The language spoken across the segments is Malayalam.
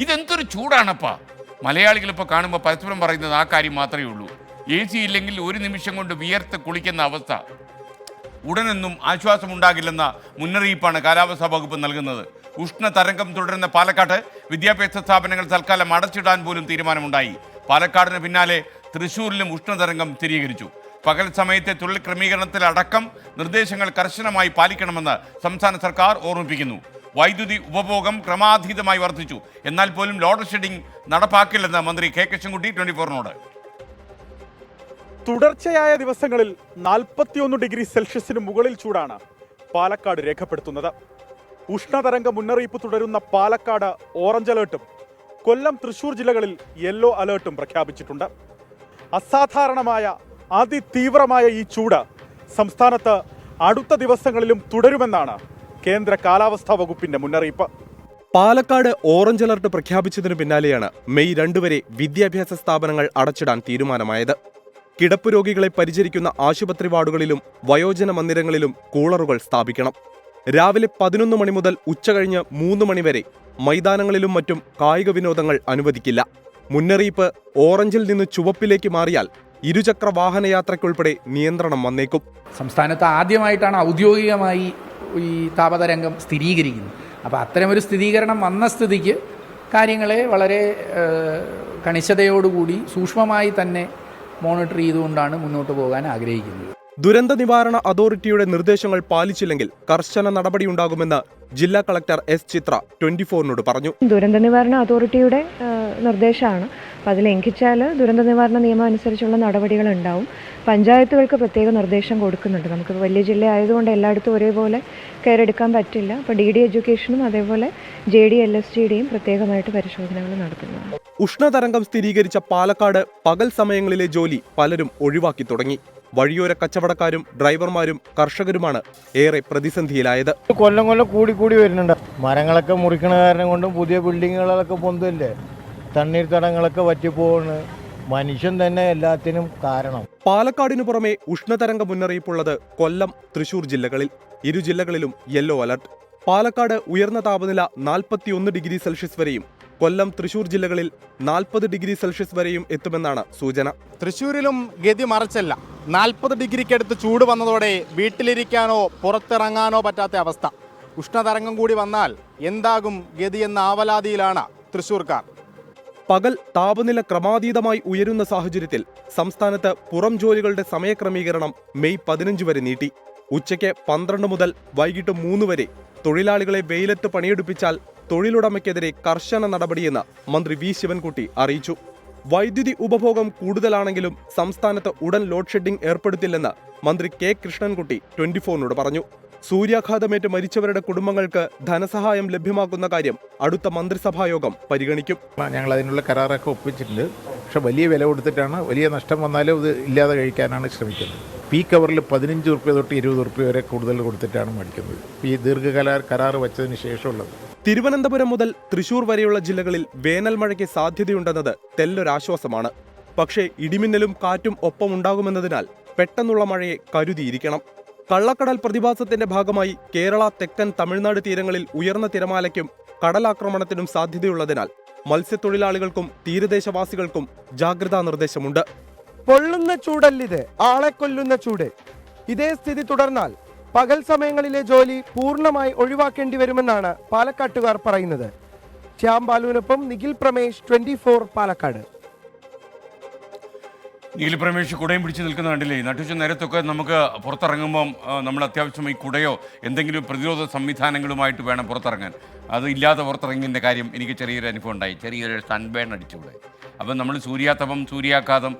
ഇതെന്തൊരു ചൂടാണപ്പാ. മലയാളികൾ ഇപ്പോൾ കാണുമ്പോൾ പരസ്പരം പറയുന്നത് ആ കാര്യം മാത്രമേ ഉള്ളൂ. എ സി ഇല്ലെങ്കിൽ ഒരു നിമിഷം കൊണ്ട് വിയർത്ത് കുളിക്കുന്ന അവസ്ഥ. ഉടനൊന്നും ആശ്വാസമുണ്ടാകില്ലെന്ന മുന്നറിയിപ്പാണ് കാലാവസ്ഥാ വകുപ്പ് നൽകുന്നത്. ഉഷ്ണ തരംഗം തുടരുന്ന പാലക്കാട്ട് വിദ്യാഭ്യാസ സ്ഥാപനങ്ങൾ തൽക്കാലം അടച്ചിടാൻ പോലും തീരുമാനമുണ്ടായി. പാലക്കാടിന് പിന്നാലെ തൃശൂരിലും ഉഷ്ണതരംഗം സ്ഥിരീകരിച്ചു. പകൽ സമയത്തെ തൊഴിൽ ക്രമീകരണത്തിലടക്കം നിർദ്ദേശങ്ങൾ കർശനമായി പാലിക്കണമെന്ന് സംസ്ഥാന സർക്കാർ ഓർമ്മിപ്പിക്കുന്നു. വൈദ്യുതി ഉപഭോഗം ക്രമാതീതമായി വർദ്ധിച്ചു. എന്നാൽ പോലും ലോഡ് ഷെഡിംഗ് നടപ്പാക്കില്ലെന്ന് മന്ത്രി കെ കൃഷ്ണൻകുട്ടി ട്വന്റി ഫോറിനോട്. തുടർച്ചയായ ദിവസങ്ങളിൽ നാൽപ്പത്തിയൊന്ന് ഡിഗ്രി സെൽഷ്യസിന് മുകളിൽ ചൂടാണ് പാലക്കാട് രേഖപ്പെടുത്തുന്നത്. ഉഷ്ണതരംഗ മുന്നറിയിപ്പ് തുടരുന്ന പാലക്കാട് ഓറഞ്ച് അലേർട്ടും കൊല്ലം തൃശൂർ ജില്ലകളിൽ യെല്ലോ അലേർട്ടും പ്രഖ്യാപിച്ചിട്ടുണ്ട്. അസാധാരണമായ അതിതീവ്രമായ ഈ ചൂട് സംസ്ഥാനത്ത് അടുത്ത ദിവസങ്ങളിലും തുടരുമെന്നാണ് കേന്ദ്ര കാലാവസ്ഥാ വകുപ്പിന്റെ മുന്നറിയിപ്പ്. പാലക്കാട് ഓറഞ്ച് അലർട്ട് പ്രഖ്യാപിച്ചതിനു പിന്നാലെയാണ് മെയ് രണ്ട് വരെ വിദ്യാഭ്യാസ സ്ഥാപനങ്ങൾ അടച്ചിടാൻ തീരുമാനമായത്. കിടപ്പ് രോഗികളെ പരിചരിക്കുന്ന ആശുപത്രി വാർഡുകളിലും വയോജന മന്ദിരങ്ങളിലും കൂളറുകൾ സ്ഥാപിക്കണം. രാവിലെ പതിനൊന്ന് മണി മുതൽ ഉച്ചകഴിഞ്ഞ് മൂന്ന് മണി വരെ മൈതാനങ്ങളിലും മറ്റും കായിക വിനോദങ്ങൾ അനുവദിക്കില്ല. മുന്നറിയിപ്പ് ഓറഞ്ചിൽ നിന്ന് ചുവപ്പിലേക്ക് മാറിയാൽ ഇരുചക്ര വാഹനയാത്രയ്ക്കുൾപ്പെടെ നിയന്ത്രണം വന്നേക്കും. സംസ്ഥാനത്ത് ആദ്യമായിട്ടാണ് ഔദ്യോഗികമായി ഈ താപതരംഗം സ്ഥിരീകരിക്കുന്നു. അപ്പോൾ അത്തരമൊരു സ്ഥിരീകരണം വന്ന സ്ഥിതിക്ക് കാര്യങ്ങളെ വളരെ കണിശതയോടുകൂടി സൂക്ഷ്മമായി തന്നെ മോണിറ്റർ ചെയ്തുകൊണ്ടാണ് മുന്നോട്ട് പോകാൻ ആഗ്രഹിക്കുന്നത്. ദുരന്ത നിവാരണ അതോറിറ്റിയുടെ നിർദ്ദേശങ്ങൾ പാലിച്ചില്ലെങ്കിൽ കർശന നടപടിയുണ്ടാകുമെന്ന് ജില്ലാ കളക്ടർ എസ് ചിത്ര ട്വന്റി ഫോറിനോട് പറഞ്ഞു. ദുരന്ത നിവാരണ അതോറിറ്റിയുടെ നിർദ്ദേശമാണ്. അപ്പം അത് ലംഘിച്ചാൽ ദുരന്ത നിവാരണ നിയമം അനുസരിച്ചുള്ള നടപടികൾ ഉണ്ടാവും പഞ്ചായത്തുകൾക്ക് പ്രത്യേക നിർദ്ദേശം കൊടുക്കുന്നുണ്ട്. നമുക്ക് വലിയ ജില്ല ആയതുകൊണ്ട് എല്ലായിടത്തും ഒരേപോലെ കെയർ എടുക്കാൻ പറ്റില്ല. അപ്പോൾ ഡി ഡി എഡ്യൂക്കേഷനും അതേപോലെ ജെ ഡി എൽ എസ് ഡിയുടെയും പ്രത്യേകമായിട്ട് പരിശോധനകൾ നടത്തുന്നു ഉഷ്ണതരംഗം സ്ഥിരീകരിച്ച പാലക്കാട് പകൽ സമയങ്ങളിലെ ജോലി പലരും ഒഴിവാക്കി തുടങ്ങി. വഴിയോര കച്ചവടക്കാരും ഡ്രൈവർമാരും കർഷകരുമാണ് ഏറെ പ്രതിസന്ധിയിലായത്. കൊല്ലം കൊല്ലം കൂടി കൂടി വരുന്നുണ്ട്. മരങ്ങളൊക്കെ മുറിക്കണ കാരണം കൊണ്ടും പുതിയ ബിൽഡിങ്ങുകളൊക്കെ പൊന്തല്ലേ തണ്ണീർത്തടങ്ങളൊക്കെ വറ്റിപ്പോണ് മനുഷ്യൻ തന്നെ എല്ലാത്തിനും കാരണം. പാലക്കാടിനു പുറമെ ഉഷ്ണതരംഗ മുന്നറിയിപ്പുള്ളത് കൊല്ലം തൃശൂർ ജില്ലകളിൽ. ഇരു ജില്ലകളിലും യെല്ലോ അലർട്ട് പാലക്കാട് ഉയർന്ന താപനില നാൽപ്പത്തിയൊന്ന് ഡിഗ്രി സെൽഷ്യസ് വരെയും കൊല്ലം തൃശൂർ ജില്ലകളിൽ നാൽപ്പത് ഡിഗ്രി സെൽഷ്യസ് വരെയും എത്തുമെന്നാണ് സൂചന. തൃശൂരിലും ഗതി മറച്ചല്ല. നാൽപ്പത് ഡിഗ്രിക്കടുത്ത് ചൂട് വന്നതോടെ വീട്ടിലിരിക്കാനോ പുറത്തിറങ്ങാനോ പറ്റാത്ത അവസ്ഥ. ഉഷ്ണതരംഗം കൂടി വന്നാൽ എന്താകും ഗതി എന്ന ആവലാതിയിലാണ് തൃശ്ശൂർക്കാർ പകൽ താപനില ക്രമാതീതമായി ഉയരുന്ന സാഹചര്യത്തിൽ സംസ്ഥാനത്ത് പുറം ജോലികളുടെ സമയക്രമീകരണം മെയ് പതിനഞ്ച് വരെ നീട്ടി. ഉച്ചയ്ക്ക് പന്ത്രണ്ട് മുതൽ വൈകിട്ട് മൂന്ന് വരെ തൊഴിലാളികളെ വെയിലത്ത് പണിയെടുപ്പിച്ചാൽ തൊഴിലുടമയ്ക്കെതിരെ കർശന നടപടിയെന്ന് മന്ത്രി വി. ശിവൻകുട്ടി അറിയിച്ചു. വൈദ്യുതി ഉപഭോഗം കൂടുതലാണെങ്കിലും സംസ്ഥാനത്ത് ഉടൻ ലോഡ് ഷെഡിംഗ് ഏർപ്പെടുത്തില്ലെന്ന് മന്ത്രി കെ. കൃഷ്ണൻകുട്ടി ട്വന്റി ഫോറിനോട് പറഞ്ഞു. സൂര്യാഘാതമേറ്റ് മരിച്ചവരുടെ കുടുംബങ്ങൾക്ക് ധനസഹായം ലഭ്യമാക്കുന്ന കാര്യം അടുത്ത മന്ത്രിസഭായോഗം പരിഗണിക്കും. ഞങ്ങൾ അതിനുള്ള കരാറൊക്കെ ഒപ്പിച്ചിട്ടുണ്ട്. പക്ഷെ വലിയ വില കൊടുത്തിട്ടാണ് വലിയ നഷ്ടം വന്നാലും ഇത് ഇല്ലാതെ കഴിക്കാനാണ് ശ്രമിക്കുന്നത്. പി കവറിൽ പതിനഞ്ച് റുപ്യ തൊട്ട് ഇരുപത് റുപ്യ വരെ കൂടുതൽ കൊടുത്തിട്ടാണ് മേടിക്കുന്നത്. ഈ ദീർഘകാല കരാർ വെച്ചതിന് ശേഷമുള്ളത്. തിരുവനന്തപുരം മുതൽ തൃശൂർ വരെയുള്ള ജില്ലകളിൽ വേനൽ മഴയ്ക്ക് സാധ്യതയുണ്ടെന്നത് തെല്ലൊരാശ്വാസമാണ്. പക്ഷേ ഇടിമിന്നലും കാറ്റും ഒപ്പമുണ്ടാകുമെന്നതിനാൽ പെട്ടെന്നുള്ള മഴയെ കരുതിയിരിക്കണം. കള്ളക്കടൽ പ്രതിഭാസത്തിന്റെ ഭാഗമായി കേരള തെക്കൻ തമിഴ്നാട് തീരങ്ങളിൽ ഉയർന്ന തിരമാലയ്ക്കും കടലാക്രമണത്തിനും സാധ്യതയുള്ളതിനാൽ മത്സ്യത്തൊഴിലാളികൾക്കും തീരദേശവാസികൾക്കും ജാഗ്രതാ നിർദ്ദേശമുണ്ട്. പൊള്ളുന്ന ചൂടല്ലിത് ആളെ കൊല്ലുന്ന ചൂട്. ഇതേ സ്ഥിതി തുടർന്നാൽ പകൽ സമയങ്ങളിലെ ജോലി പൂർണമായി ഒഴിവാക്കേണ്ടി വരുമെന്നാണ് പാലക്കാട്ടുകാർ പറയുന്നത്. ശ്യാം ബാലുവിനൊപ്പം നിഖിൽ പ്രമേഷ് ട്വന്റി പാലക്കാട്. നീൽ പ്രമേഷ് കുടയും പിടിച്ച് നിൽക്കുന്ന കണ്ടില്ലേ? നട്ടുച്ച നേരത്തൊക്കെ നമുക്ക് പുറത്തിറങ്ങുമ്പം നമ്മൾ അത്യാവശ്യം ഈ കുടയോ എന്തെങ്കിലും പ്രതിരോധ സംവിധാനങ്ങളുമായിട്ട് വേണം പുറത്തിറങ്ങാൻ. അത് ഇല്ലാതെ പുറത്തിറങ്ങിയതിന്റെ കാര്യം എനിക്ക് ചെറിയൊരു അനുഭവം ഉണ്ടായി. ചെറിയൊരു സൺബേൺ അടിച്ചുകൂടെ അപ്പം നമ്മൾ സൂര്യാതപം സൂര്യാഘാതം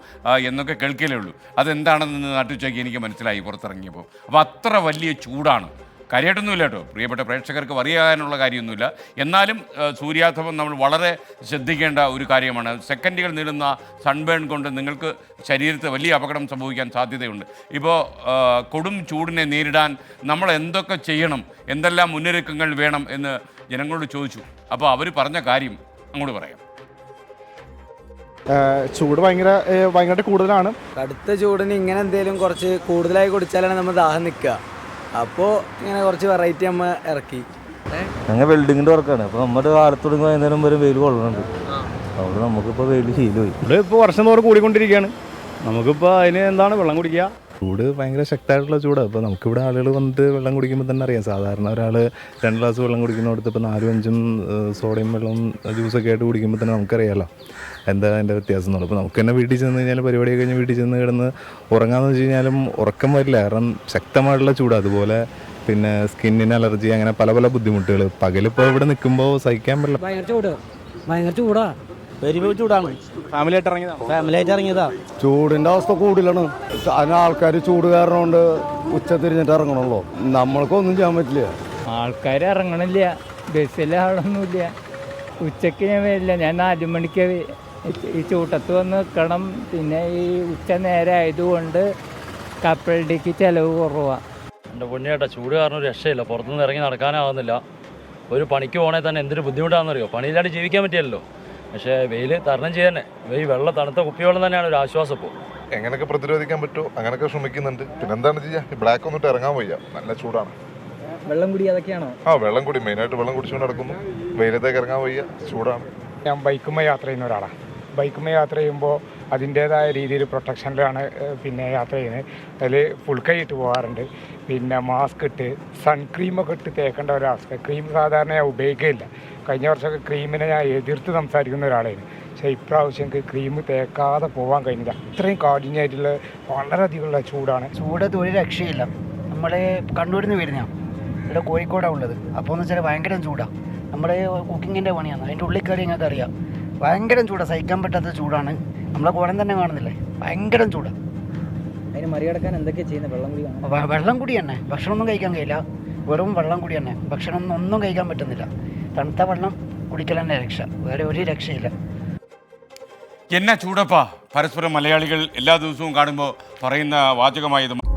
എന്നൊക്കെ കേൾക്കലേ ഉള്ളൂ. അതെന്താണെന്ന് നട്ടുച്ചയ്ക്ക് എനിക്ക് മനസ്സിലായി പുറത്തിറങ്ങിയപ്പോൾ. അപ്പോൾ അത്ര വലിയ ചൂടാണ്. കാര്യമായിട്ടൊന്നുമില്ല കേട്ടോ പ്രിയപ്പെട്ട പ്രേക്ഷകർക്ക് അറിയാനുള്ള കാര്യമൊന്നുമില്ല. എന്നാലും സൂര്യാതപം നമ്മൾ വളരെ ശ്രദ്ധിക്കേണ്ട ഒരു കാര്യമാണ്. സെക്കൻഡുകൾ നീളുന്ന സൺബേൺ കൊണ്ട് നിങ്ങൾക്ക് ശരീരത്തിൽ വലിയ അപകടം സംഭവിക്കാൻ സാധ്യതയുണ്ട്. ഇപ്പോൾ കൊടും ചൂടിനെ നേരിടാൻ നമ്മൾ എന്തൊക്കെ ചെയ്യണം? എന്തെല്ലാം മുന്നൊരുക്കങ്ങൾ വേണം എന്ന് ജനങ്ങളോട് ചോദിച്ചു. അപ്പോൾ അവർ പറഞ്ഞ കാര്യം അങ്ങോട്ട് പറയാം. ചൂട് ഭയങ്കര ഭയങ്കരമായിട്ട് കൂടുതലാണ്. കടുത്ത ചൂടിന് ഇങ്ങനെ എന്തെങ്കിലും കുറച്ച് കൂടുതലായി കുടിച്ചാലാണ് നമ്മൾ ദാഹം നിൽക്കുക. അപ്പോൾ ഇങ്ങനെ കുറച്ച് വെറൈറ്റി അമ്മ ഇറക്കി. ഞങ്ങൾ വെൽഡിങ്ങിന്റെ വർക്കാണ് അപ്പോൾ നമ്മുടെ കാലത്ത് തുടങ്ങി വൈകുന്നേരം വരെ വെയിൽ കൊള്ളുന്നുണ്ട് അതുകൊണ്ട് നമുക്കിപ്പോൾ വെയിൽ ശീലമായി. ഇവിടെ ഇപ്പോൾ വർഷം തോറും കൂടിക്കൊണ്ടിരിക്കുകയാണ് നമുക്കിപ്പോൾ അതിന് എന്താണ് വെള്ളം കുടിക്കുക? ചൂട് ഭയങ്കര ശക്തമായിട്ടുള്ള ചൂടാണ് അപ്പോൾ നമുക്കിവിടെ ആളുകൾ വന്നിട്ട് വെള്ളം കുടിക്കുമ്പോൾ തന്നെ അറിയാം. സാധാരണ ഒരാൾ രണ്ട് ഗ്ലാസ് വെള്ളം കുടിക്കുന്നിടത്ത് ഇപ്പോൾ നാലും അഞ്ചും സോഡിയം വെള്ളം ജ്യൂസൊക്കെ ആയിട്ട് കുടിക്കുമ്പോൾ തന്നെ നമുക്കറിയാമല്ലോ എന്താ അതിന്റെ വ്യത്യാസം എന്നുള്ളത്. അപ്പോൾ നമുക്ക് തന്നെ വീട്ടിൽ ചെന്ന് കഴിഞ്ഞാൽ പരിപാടി കഴിഞ്ഞ് വീട്ടിൽ ചെന്ന് കിടന്ന് ഉറങ്ങാമെന്ന് വെച്ച് കഴിഞ്ഞാലും ഉറക്കം വരില്ല. കാരണം ശക്തമായിട്ടുള്ള ചൂട്. അതുപോലെ പിന്നെ സ്കിന്നിന് അലർജി അങ്ങനെ പല പല ബുദ്ധിമുട്ടുകൾ പകലിപ്പോൾ ഇവിടെ നിൽക്കുമ്പോൾ സഹിക്കാൻ പറ്റില്ല. ഭയങ്കര ചൂട്. ഭയങ്കര ചൂടാ. വെരി ചൂടാണ് ഫാമിലി ആയിട്ട് ഇറങ്ങിയതാണ്? ഫാമിലി ആയിട്ട് ഇറങ്ങിയതാ. ചൂടിന്റെ അവസ്ഥ കൂടുതലാണ്. അതിന് ആൾക്കാർ ചൂട് കാരണം കൊണ്ട് ഉച്ച തിരിഞ്ഞിട്ട് ഇറങ്ങണല്ലോ. നമ്മൾക്കൊന്നും ചെയ്യാൻ പറ്റില്ല. ആൾക്കാർ ഇറങ്ങണില്ല. ബസ്സിലെ ആളൊന്നുമില്ല. ഉച്ചയ്ക്ക് ഞാൻ വരില്ല. ഞാൻ നാല് മണിക്ക് ഈ ചൂട്ടത്ത് വന്ന് നിൽക്കണം പിന്നെ ഈ ഉച്ച നേരം ആയതുകൊണ്ട് കപ്പലടിക്ക് ചിലവ് കുറവാണ് എന്റെ പൊന്നിയേട്ടാ ചൂട് കാരണം ഒരു രക്ഷയില്ല. പുറത്തുനിന്ന് ഇറങ്ങി നടക്കാനാവുന്നില്ല. ഒരു പണിക്ക് പോകണേ തന്നെ എന്തൊരു ബുദ്ധിമുട്ടാണെന്നറിയോ? പണിയില്ലാണ്ട് ജീവിക്കാൻ പറ്റിയല്ലോ പക്ഷേ വെയിൽ തരണം ചെയ്യാൻ ഈ വെള്ളം തണുത്ത കുപ്പിവെള്ളം തന്നെയാണ് ഒരു ആശ്വാസം ഇപ്പോൾ എങ്ങനെയൊക്കെ പ്രതിരോധിക്കാൻ പറ്റുമോ അങ്ങനെയൊക്കെ ശ്രമിക്കുന്നുണ്ട്. പിന്നെ എന്താണ് ചെയ്യുക ബ്ലാക്ക് ഒന്നിട്ട് ഇറങ്ങാൻ വയ്യ. നല്ല ചൂടാണ്. വെള്ളം കുടി അതൊക്കെയാണോ? ആ വെള്ളം കുടി. മെയിനായിട്ട് വെള്ളം കുടിച്ചുകൊണ്ട് നടക്കുന്നു. വെയിലത്തേക്ക് ഇറങ്ങാൻ വയ്യ. ചൂടാണ്. ഞാൻ ബൈക്കുമ്പോൾ യാത്ര ചെയ്യുന്ന ഒരാളാണ് ബൈക്കുമ്പോൾ യാത്ര ചെയ്യുമ്പോൾ അതിന്റേതായ രീതിയിൽ പ്രൊട്ടക്ഷനിലാണ് പിന്നെ യാത്ര ചെയ്യുന്നത് അതിൽ ഫുൾ കൈ ഇട്ട് പോകാറുണ്ട് പിന്നെ മാസ്ക് ഇട്ട് സൺക്രീമൊക്കെ ഇട്ട് തേക്കേണ്ട ഒരവസ്ഥ. ക്രീം സാധാരണ ഞാൻ ഉപയോഗിക്കുകയില്ല കഴിഞ്ഞ വർഷമൊക്കെ ക്രീമിനെ ഞാൻ എതിർത്ത് സംസാരിക്കുന്ന ഒരാളായിരുന്നു. പക്ഷേ ഇപ്രാവശ്യം എനിക്ക് ക്രീം തേക്കാതെ പോകാൻ കഴിഞ്ഞില്ല. അത്രയും കാഠിന്യമായിട്ടുള്ള വളരെയധികമുള്ള ചൂടാണ്. ചൂട് ഒരു രക്ഷയില്ല. നമ്മൾ കണ്ണൂരിൽ നിന്ന് വരുന്നതാണ് ഇവിടെ കോഴിക്കോടാണ് ഉള്ളത്. അപ്പോൾ എന്ന് വെച്ചാൽ ഭയങ്കര ചൂടാണ് നമ്മുടെ കുക്കിങ്ങിന്റെ പണിയാണ്. അതിന്റെ ഉള്ളിൽ കയറി ഞങ്ങൾക്ക് അറിയാം ഭയങ്കര ചൂടാണ് സഹിക്കാൻ പറ്റാത്ത ചൂടാണ്. നമ്മളെ കോലം തന്നെ കാണുന്നില്ലേ? ഭയങ്കര ചൂടാണ് അതിന് മറികടക്കാൻ എന്തൊക്കെയാണ് ചെയ്യുന്നത് വെള്ളം കുടി വെള്ളം കുടി തന്നെ. ഭക്ഷണമൊന്നും കഴിക്കാൻ കഴിയില്ല. വെറും വെള്ളം കുടി തന്നെ. ഭക്ഷണം ഒന്നും- ഒന്നും കഴിക്കാൻ പറ്റുന്നില്ല. തണുത്ത വെള്ളം കുടിക്കൽ തന്നെ രക്ഷ. വേറെ ഒരു രക്ഷയില്ല. എന്നാ ചൂടപ്പാ? പരസ്പരം മലയാളികൾ എല്ലാ ദിവസവും കാണുമ്പോൾ പറയുന്ന വാചകമായത്